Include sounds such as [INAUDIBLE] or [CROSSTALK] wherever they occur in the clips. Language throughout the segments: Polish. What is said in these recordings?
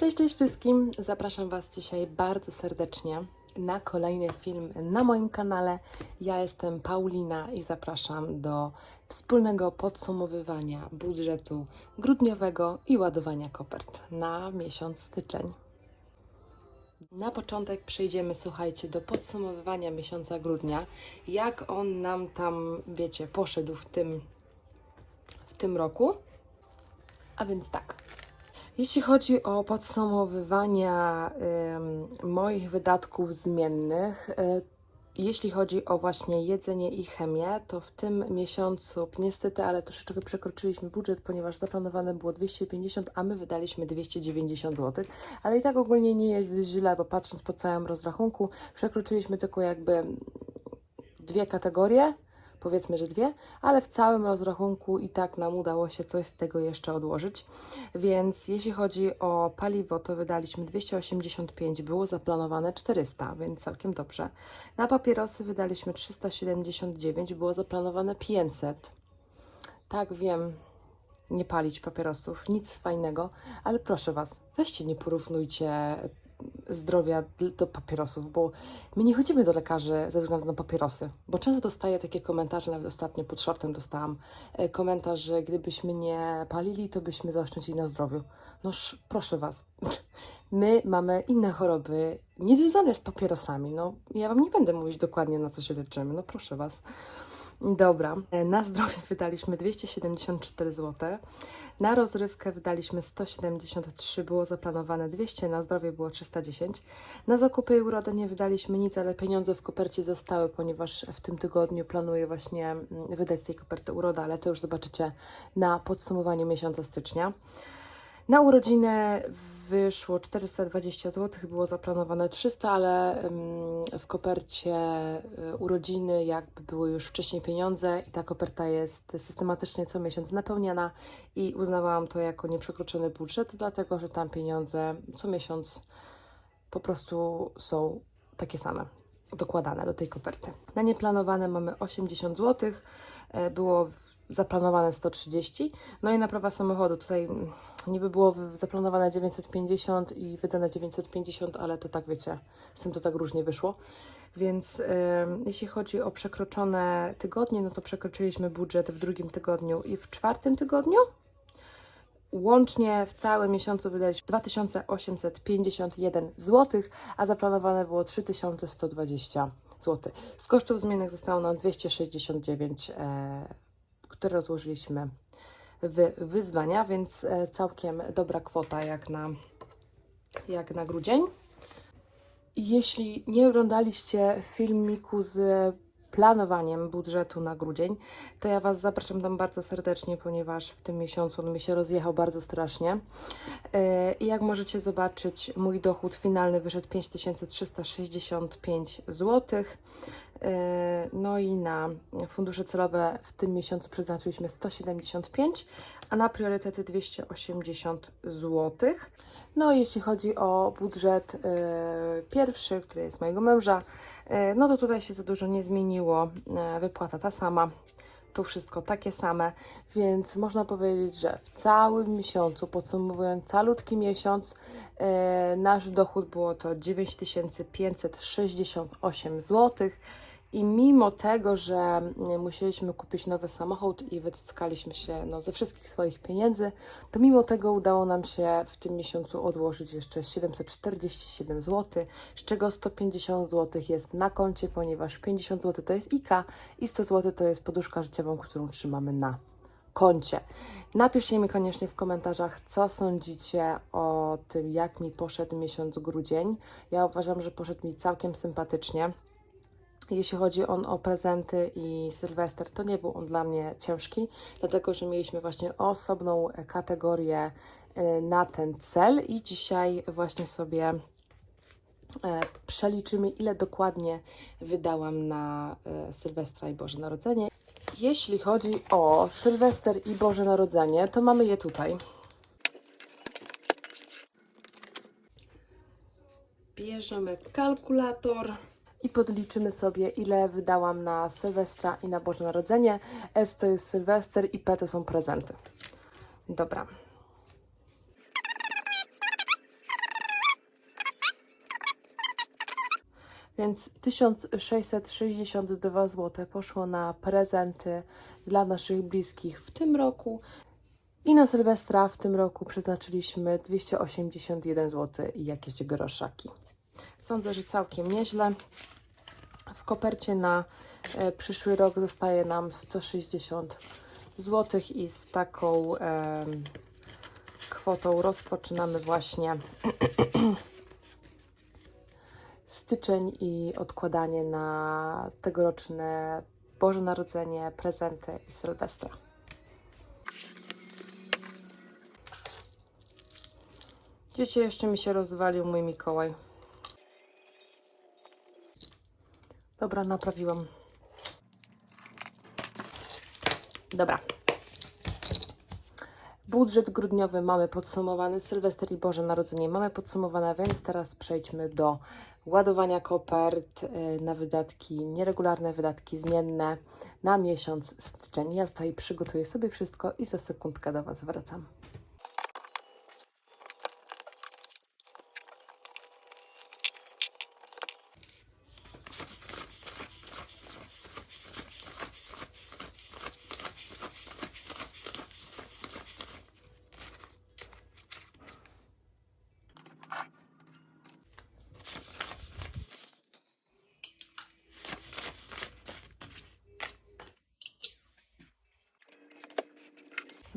Cześć, cześć wszystkim! Zapraszam Was dzisiaj bardzo serdecznie na kolejny film na moim kanale. Ja jestem Paulina i zapraszam do wspólnego podsumowywania budżetu grudniowego i ładowania kopert na miesiąc styczeń. Na początek przejdziemy, słuchajcie, do podsumowywania miesiąca grudnia. Jak on nam tam, wiecie, poszedł w tym, w tym roku. A więc tak. Jeśli chodzi o podsumowywania moich wydatków zmiennych, y, jeśli chodzi o właśnie jedzenie i chemię, to w tym miesiącu niestety, ale troszeczkę przekroczyliśmy budżet, ponieważ zaplanowane było 250, a my wydaliśmy 290 zł. Ale i tak ogólnie nie jest źle, bo patrząc po całym rozrachunku, przekroczyliśmy tylko jakby dwie kategorie, powiedzmy, że dwie, ale w całym rozrachunku i tak nam udało się coś z tego jeszcze odłożyć. Więc jeśli chodzi o paliwo, to wydaliśmy 285, było zaplanowane 400, więc całkiem dobrze. Na papierosy wydaliśmy 379, było zaplanowane 500. Tak, wiem, nie palić papierosów, nic fajnego, ale proszę Was, weźcie nie porównujcie zdrowia do papierosów, bo my nie chodzimy do lekarzy ze względu na papierosy, bo często dostaję takie komentarze, nawet ostatnio pod shortem dostałam e, komentarz, że gdybyśmy nie palili, to byśmy zaoszczędzili na zdrowiu. Noż, proszę Was, [LAUGHS] my mamy inne choroby, nie związane z papierosami, no ja Wam nie będę mówić dokładnie na co się leczymy, no proszę Was. Dobra, e, na zdrowie wydaliśmy 274 zł. Na rozrywkę wydaliśmy 173, było zaplanowane 200, na zdrowie było 310. Na zakupy i urodę nie wydaliśmy nic, ale pieniądze w kopercie zostały, ponieważ w tym tygodniu planuję właśnie mm, wydać z tej koperty urodę, ale to już zobaczycie na podsumowanie miesiąca stycznia. Na urodziny wyszło 420 zł, było zaplanowane 300, ale w kopercie y, urodziny jakby były już wcześniej pieniądze i ta koperta jest systematycznie co miesiąc napełniana i uznawałam to jako nieprzekroczony budżet, dlatego że tam pieniądze co miesiąc po prostu są takie same, dokładane do tej koperty. Na nieplanowane mamy 80 zł, e, było zaplanowane 130, no i naprawa samochodu, tutaj niby było zaplanowane 950 i wydane 950, ale to tak wiecie, z tym to tak różnie wyszło. Więc jeśli chodzi o przekroczone tygodnie, no to przekroczyliśmy budżet w drugim tygodniu i w czwartym tygodniu. Łącznie w całym miesiącu wydaliśmy 2851 zł, a zaplanowane było 3120 zł. Z kosztów zmiennych zostało nam 269, e, które rozłożyliśmy wyzwania, więc e, całkiem dobra kwota jak na, jak na grudzień. Jeśli nie oglądaliście filmiku z planowaniem budżetu na grudzień, to ja Was zapraszam tam bardzo serdecznie, ponieważ w tym miesiącu on mi się rozjechał bardzo strasznie. Yy, I jak możecie zobaczyć, mój dochód finalny wyszedł 5365 zł. Yy, No i na fundusze celowe w tym miesiącu przeznaczyliśmy 175, a na priorytety 280 zł. No, jeśli chodzi o budżet yy, pierwszy, który jest mojego męża, yy, no to tutaj się za dużo nie zmieniło. Wypłata ta sama, tu wszystko takie same, więc można powiedzieć, że w całym miesiącu, podsumowując calutki miesiąc, nasz dochód było to 9568 zł. I mimo tego, że mm, musieliśmy kupić nowy samochód i wycyckaliśmy się no, ze wszystkich swoich pieniędzy, to mimo tego udało nam się w tym miesiącu odłożyć jeszcze 747 zł, z czego 150 zł jest na koncie, ponieważ 50 zł to jest IKA i 100 zł to jest poduszka życiową, którą trzymamy na koncie. Napiszcie mi koniecznie w komentarzach, co sądzicie o tym, jak mi poszedł miesiąc grudzień. Ja uważam, że poszedł mi całkiem sympatycznie. Jeśli chodzi on o prezenty i Sylwester, to nie był on dla mnie ciężki, dlatego że mieliśmy właśnie osobną kategorię e, na ten cel i dzisiaj właśnie sobie e, przeliczymy, ile dokładnie wydałam na e, Sylwestra i Boże Narodzenie. Jeśli chodzi o Sylwester i Boże Narodzenie, to mamy je tutaj. Bierzemy kalkulator i podliczymy sobie, ile wydałam na Sylwestra i na Boże Narodzenie. S to jest Sylwester i P to są prezenty. Dobra. Więc 1662 zł poszło na prezenty dla naszych bliskich w tym roku. I na Sylwestra w tym roku przeznaczyliśmy 281 zł i jakieś groszaki. Sądzę, że całkiem nieźle. W kopercie na e, przyszły rok zostaje nam 160 zł i z taką em, kwotą rozpoczynamy właśnie [CLEARS THROAT] styczeń i odkładanie na tegoroczne Boże Narodzenie, prezenty i Sylwestra. Wiecie, jeszcze mi się rozwalił mój Mikołaj. Dobra, naprawiłam. Dobra. Budżet grudniowy mamy podsumowany, Sylwester i Boże Narodzenie mamy podsumowane, więc teraz przejdźmy do ładowania kopert y, na wydatki nieregularne, wydatki zmienne na miesiąc styczeń. Ja tutaj przygotuję sobie wszystko i za sekundkę do Was wracam.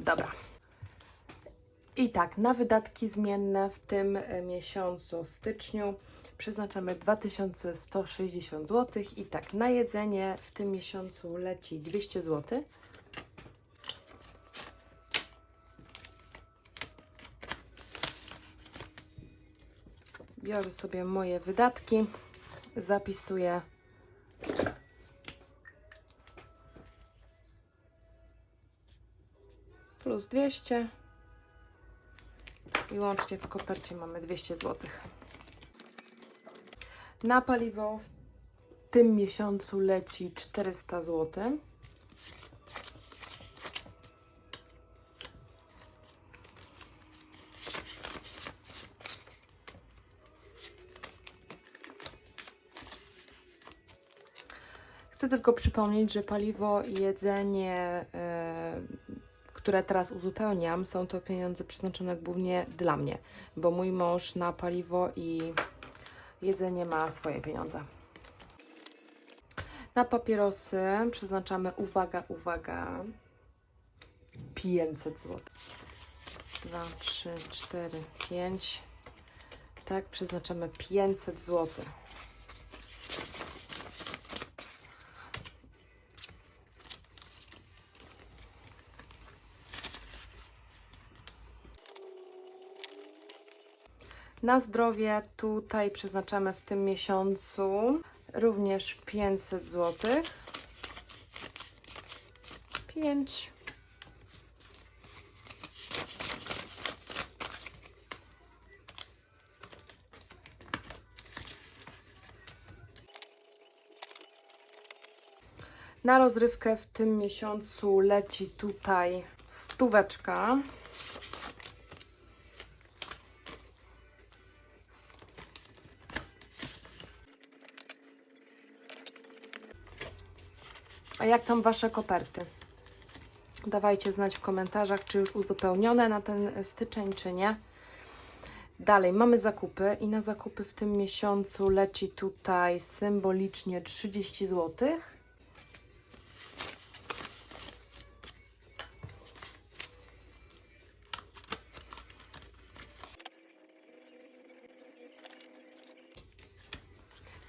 Dobra. I tak, na wydatki zmienne w tym e, miesiącu, styczniu, przeznaczamy 2160 zł. I tak, na jedzenie w tym miesiącu leci 200 zł. Biorę sobie moje wydatki, zapisuję plus 200 i łącznie w kopercie mamy 200 zł. Na paliwo w tym miesiącu leci 400 zł. Chcę tylko przypomnieć, że paliwo jedzenie, e, które teraz uzupełniam, są to pieniądze przeznaczone głównie dla mnie, bo mój mąż na paliwo i jedzenie ma swoje pieniądze. Na papierosy przeznaczamy, uwaga, uwaga, 500 zł. 2, 3, 4, 5. Tak, przeznaczamy 500 zł. Na zdrowie tutaj przeznaczamy w tym miesiącu również 500 zł. 5. Na rozrywkę w tym miesiącu leci tutaj stóweczka. A jak tam Wasze koperty? Dawajcie znać w komentarzach, czy już uzupełnione na ten styczeń, czy nie. Dalej, mamy zakupy i na zakupy w tym miesiącu leci tutaj symbolicznie 30 zł.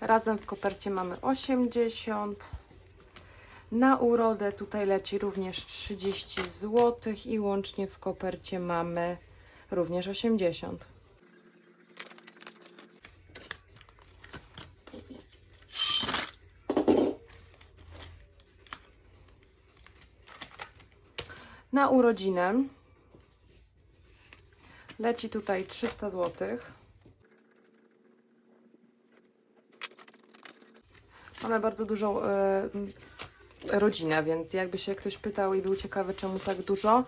Razem w kopercie mamy 80 na urodę tutaj leci również 30 zł i łącznie w kopercie mamy również 80. Na urodzinę leci tutaj 300 zł. Mamy bardzo dużą e, rodzinę, więc jakby się ktoś pytał i był ciekawy, czemu tak dużo,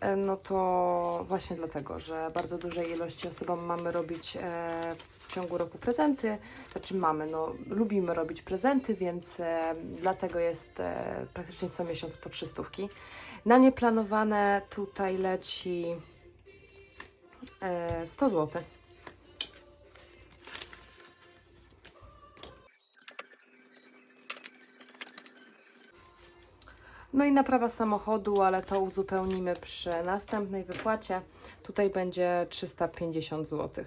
e, no to właśnie dlatego, że bardzo dużej ilości osobom mamy robić e, w ciągu roku prezenty. Znaczy mamy, no lubimy robić prezenty, więc e, dlatego jest praktycznie co miesiąc po trzystówki. Na nieplanowane tutaj leci e, 100 zł. No i naprawa samochodu, ale to uzupełnimy przy następnej wypłacie. Tutaj będzie 350 zł.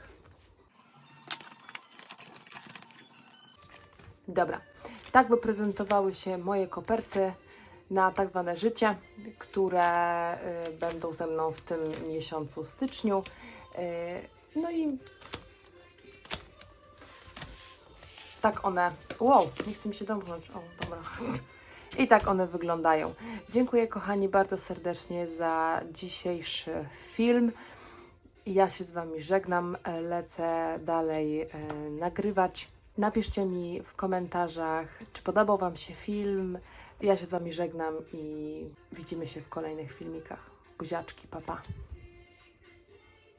Dobra, tak by prezentowały się moje koperty na tak zwane życie, które y, będą ze mną w tym miesiącu styczniu. Y, no i tak one. Wow, nie chce mi się domknąć. O, dobra. I tak one wyglądają. Dziękuję kochani bardzo serdecznie za dzisiejszy film. Ja się z Wami żegnam, lecę dalej e, nagrywać. Napiszcie mi w komentarzach, czy podobał Wam się film. Ja się z Wami żegnam i widzimy się w kolejnych filmikach. Buziaczki, papa. Pa.